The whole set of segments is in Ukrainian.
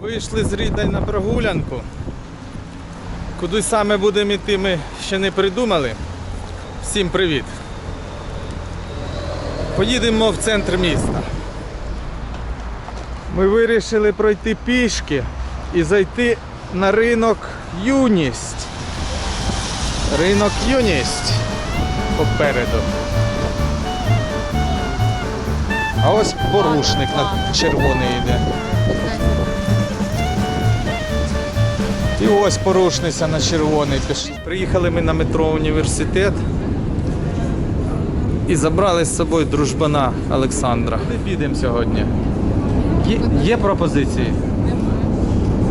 Вийшли з Ріддай на прогулянку. Куди саме будемо йти, ми ще не придумали. Всім привіт. Поїдемо в центр міста. Ми вирішили пройти пішки і зайти на ринок Юність. Ринок Юність попереду. А ось порушник на червоний йде. І ось порушниця на червоний. Приїхали ми на метро університет і забрали з собою дружбана Олександра. Куди підемо сьогодні? Є, є пропозиції?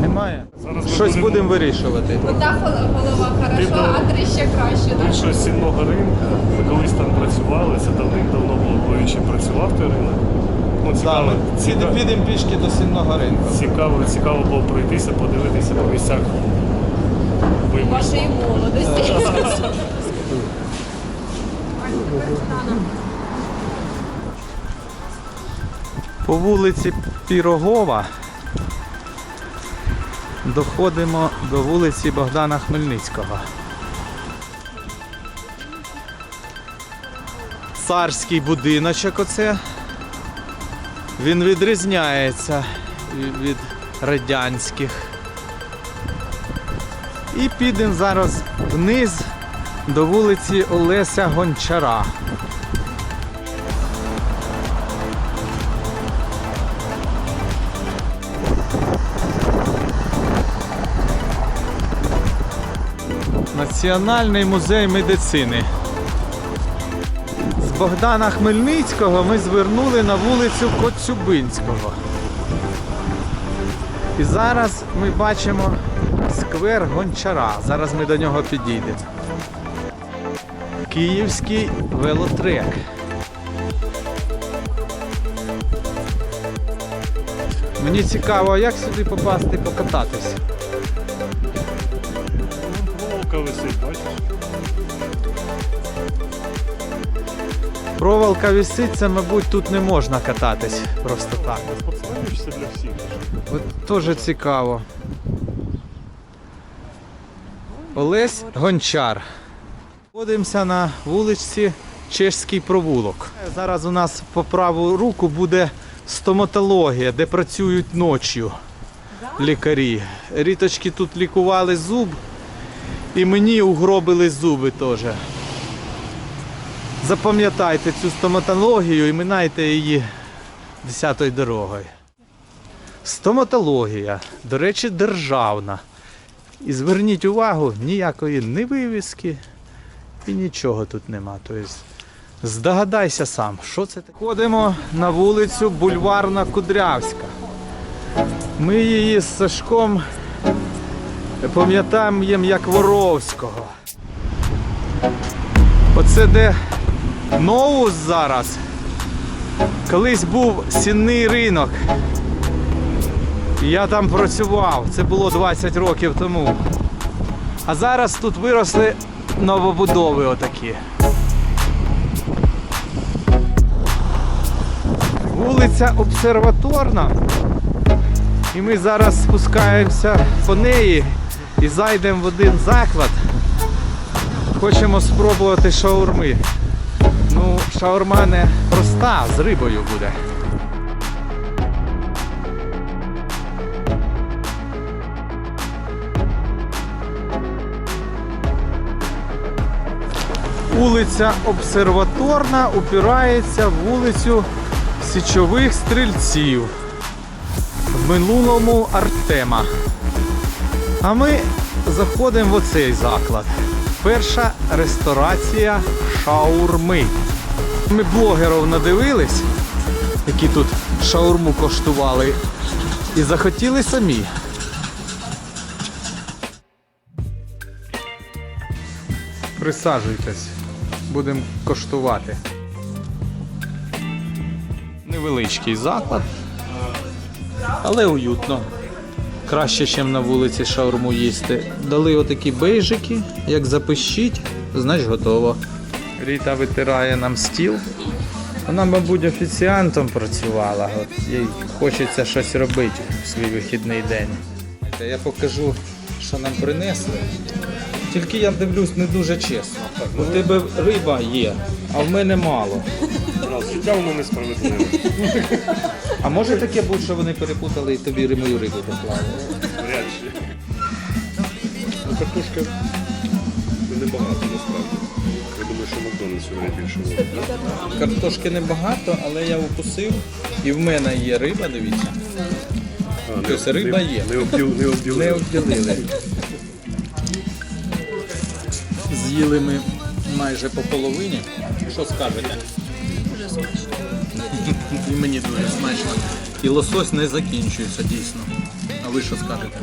Немає. Ми Щось будемо вирішувати. Одна голова Ти хорошо, а три ще краще. да? Більше сінного ринку. Ми колись там працювали, це давним-давно було, ще працював той ринок. Ну, цікаво, підемо, пішки до сінного ринку. цікаво, цікаво було пройтися, подивитися по місцях. Вашої молодості. По вулиці Пірогова доходимо до вулиці Богдана Хмельницького. Царський будиночок оце. Він відрізняється від радянських. І підемо зараз вниз до вулиці Олеся Гончара. Національний музей медицини. З Богдана Хмельницького ми звернули на вулицю Коцюбинського. І зараз ми бачимо сквер Гончара. Зараз ми до нього підійдемо. Київський велотрек. Мені цікаво, як сюди попасти покататись. Проволока висить, бачиш? Проволока висить, це, мабуть, тут не можна кататись просто так. Це для всіх? От теж цікаво. Олесь Гончар. Знаходимося на вулиці Чешський провулок. Зараз у нас по праву руку буде стоматологія, де працюють ночі лікарі. Ріточки тут лікували зуб і мені угробили зуби теж. Запам'ятайте цю стоматологію і минайте її десятою дорогою. Стоматологія, до речі, державна. І зверніть увагу, ніякої ні вивіски і нічого тут нема. Тобто, здогадайся сам, що це таке. Ходимо на вулицю Бульварна Кудрявська. Ми її з Сашком пам'ятаємо їм як Воровського. Оце де Новус зараз. Колись був сінний ринок. Я там працював, це було 20 років тому. А зараз тут виросли новобудови отакі. Вулиця Обсерваторна. І ми зараз спускаємося по неї і зайдемо в один заклад. Хочемо спробувати шаурми. Ну, шаурма не проста, з рибою буде. Вулиця Обсерваторна упирається в вулицю Січових стрільців. В минулому Артема. А ми заходимо в оцей заклад. Перша ресторація шаурми. Ми блогерів надивились, які тут шаурму коштували, і захотіли самі. Присаджуйтесь, будемо коштувати. Невеличкий заклад, але уютно. Краще, ніж на вулиці шаурму їсти. Дали отакі бейжики, як запишіть, значить готово. Ріта витирає нам стіл. Вона, мабуть, офіціантом працювала. От їй хочеться щось робити в свій вихідний день. Я покажу, що нам принесли. Тільки я дивлюсь не дуже чесно. У тебе риба є, а в мене мало. Життя воно несправедливе. А може таке бути, що вони перепутали і тобі мою рибу доклали? Вряд чи. Ну, картошка небагато насправді. Я думаю, що Макдональдс сьогодні більше буде. Картошки небагато, але я укусив. І в мене є риба, дивіться. А, Тобто риба є. Не обділ, не Не обділили. обділили. З'їли ми майже по половині. Що скажете? Дуже смачно. І мені дуже смачно. І лосось не закінчується дійсно. А ви що скажете?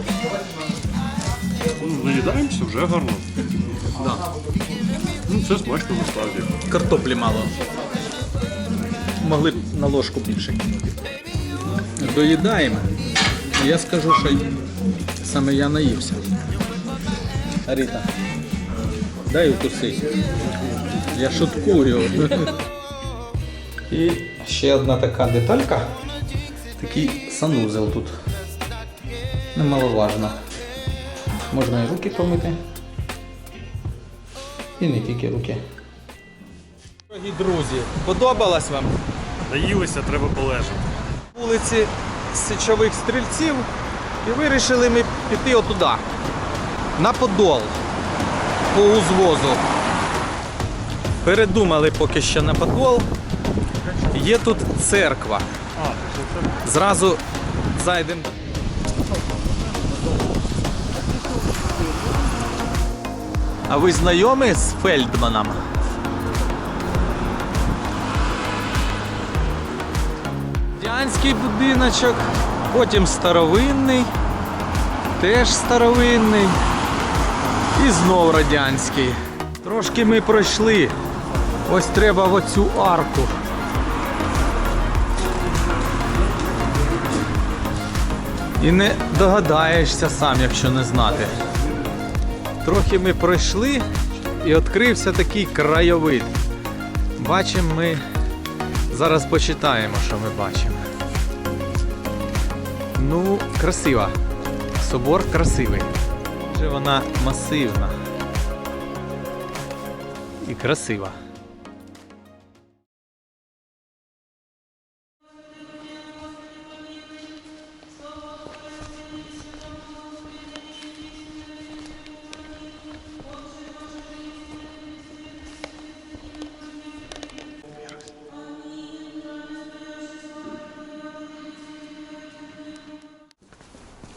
Ну, Наїдаємося, вже гарно. Да. Ну, це смачно насправді. Картоплі мало. Могли б на ложку більше кинути. Доїдаємо. Я скажу, що саме я наївся. Ріта, дай укуси. Я шуткую. І ще одна така деталька. Такий санузел тут. Немаловажно. Можна і руки помити. І не тільки руки. Дорогі друзі, подобалось вам Наїлися, треба полежати. вулиці січових стрільців і вирішили ми піти отуда, на Подол, по узвозу. Передумали поки що на Подол. Є тут церква. Зразу зайдемо. А ви знайомі з Фельдманом? Радянський будиночок, потім старовинний, теж старовинний і знов радянський. Трошки ми пройшли. Ось треба в оцю арку. І не догадаєшся сам, якщо не знати. Трохи ми пройшли і відкрився такий краєвид. Бачимо ми. Зараз почитаємо, що ми бачимо. Ну, красива. Собор красивий. Вже вона масивна. І красива.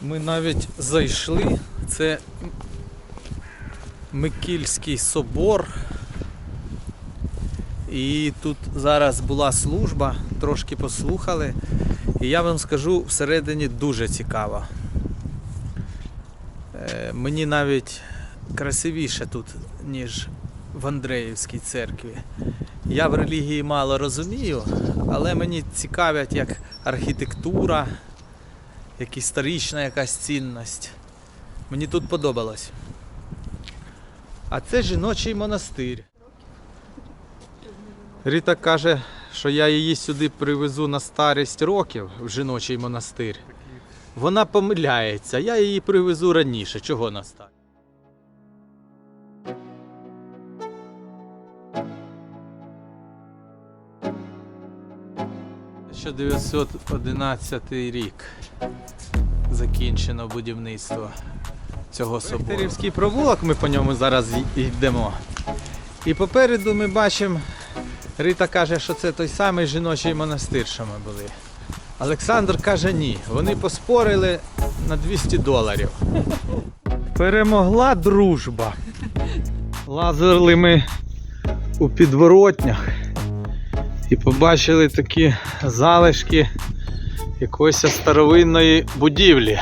Ми навіть зайшли. Це Микільський собор. І тут зараз була служба, трошки послухали. І я вам скажу, всередині дуже цікаво. Е, Мені навіть красивіше тут, ніж в Андреївській церкві. Я в релігії мало розумію, але мені цікавить як архітектура, як історична якась цінність. Мені тут подобалось. А це жіночий монастир. Ріта каже, що я її сюди привезу на старість років в жіночий монастир. Вона помиляється, я її привезу раніше. Чого на старість? Що 911 рік закінчено будівництво цього собору. Вікторівський провулок, ми по ньому зараз йдемо. І попереду ми бачимо, Рита каже, що це той самий жіночий монастир, що ми були. Олександр каже ні. Вони поспорили на 200 доларів. Перемогла дружба. Лазили ми у підворотнях і побачили такі залишки якоїсь старовинної будівлі.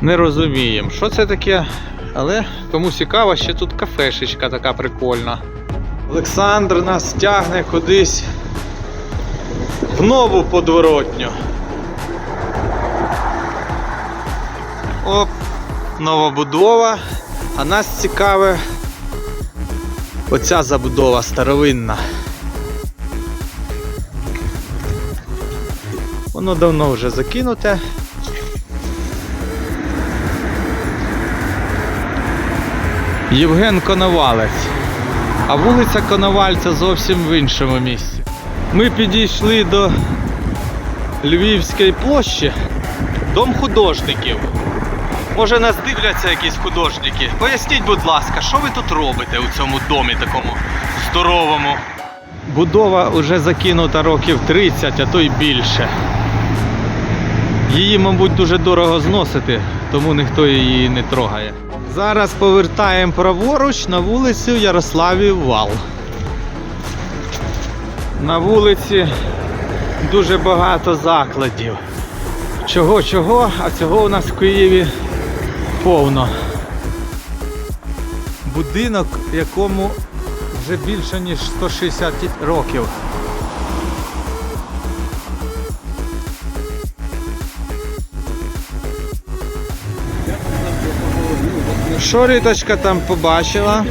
Не розуміємо, що це таке, але кому цікаво, ще тут кафешечка така прикольна. Олександр нас тягне кудись в нову подворотню. Оп, нова будова. А нас цікаве Оця забудова старовинна. Воно давно вже закинуте. Євген Коновалець. А вулиця Коновальця зовсім в іншому місці. Ми підійшли до Львівської площі, дом художників. Може нас дивляться якісь художники. Поясніть, будь ласка, що ви тут робите у цьому домі такому здоровому? Будова вже закинута років 30, а то й більше. Її, мабуть, дуже дорого зносити, тому ніхто її не трогає. Зараз повертаємо праворуч на вулицю Ярославів Вал. На вулиці дуже багато закладів. Чого, чого, а цього у нас в Києві повно. Будинок, якому вже більше ніж 160 років. Що Риточка там побачила?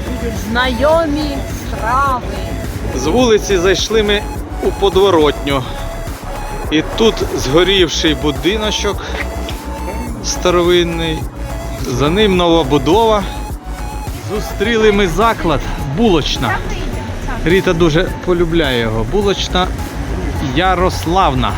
Знайомі страви. З вулиці зайшли ми у подворотню. І тут згорівший будиночок старовинний. За ним нова будова. Зустріли ми заклад булочна. Ріта дуже полюбляє його. Булочна Ярославна.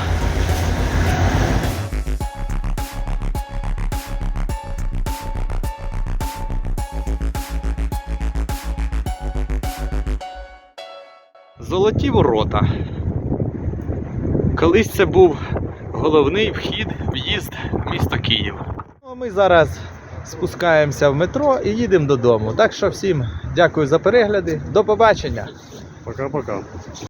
Золоті ворота. Колись це був головний вхід, в'їзд в місто Київ. Ну, ми зараз спускаємося в метро і їдемо додому. Так що всім дякую за перегляди. До побачення! Пока-пока.